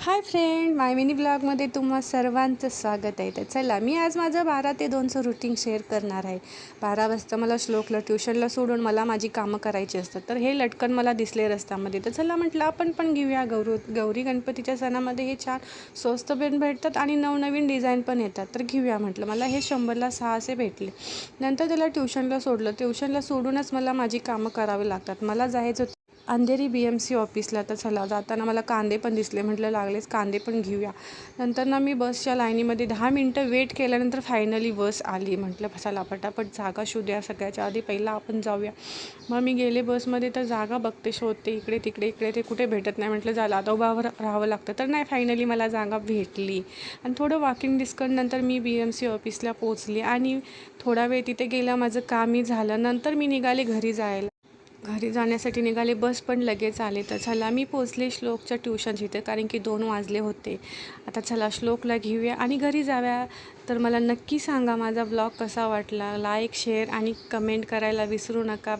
Hi friend माय mini ब्लॉगमध्ये तुम्हा सर्वांचं स्वागत आहे. तर चला मी आज माझं बारा ते दोनचं रुटीन शेअर करणार आहे. बारा वाजता मला श्लोकला ट्युशनला सोडून मला माझी कामं करायची असतात. तर हे लटकन मला दिसले रस्त्यामध्ये. तर चला म्हटलं आपण पण घेऊया. गौरू गौरी गणपतीच्या सणामध्ये हे छान स्वस्त पण भेटतात आणि नवनवीन डिझाईन पण येतात. तर घेऊया म्हटलं मला हे शंभरला सहाशे भेटले. नंतर त्याला ट्युशनला सोडलं. ट्युशनला सोडूनच मला माझी कामं करावी लागतात. मला जायचं होतं अंधेरी बी एम सी ऑफिसला तर चला जाताना मला कांदे पण दिसले. म्हटलं लागलेच कांदे पण घेऊया. नंतर ना मी बसच्या लाईनीमध्ये दहा मिनटं वेट केल्यानंतर फायनली बस आली. म्हटलं चला पटापट जागा शोधूया. सगळ्याच्या आधी पहिला आपण जाऊया. मग मी गेले बसमध्ये तर जागा बघते शोधते. इकडे तिकडे इकडे ते कुठे भेटत नाही. म्हटलं झालं आता उभावर राहावं लागतं. तर नाही फायनली मला जागा भेटली. आणि थोडं वॉकिंग डिस्कन नंतर मी बी एम सी ऑफिसला पोचली आणि थोडा वेळ तिथे गेलं. माझं कामही झालं. नंतर मी निघाले घरी जायला. घरी जाण्यासाठी निघाले बस पण लगेच आले. तर चला मी पोचले श्लोकच्या ट्युशन इथे कारण की दोन वाजले होते. आता चला श्लोकला घेऊया आणि घरी जाव्या. तर मला नक्की सांगा माझा ब्लॉग कसा वाटला? लाईक शेअर आणि कमेंट करायला विसरू नका.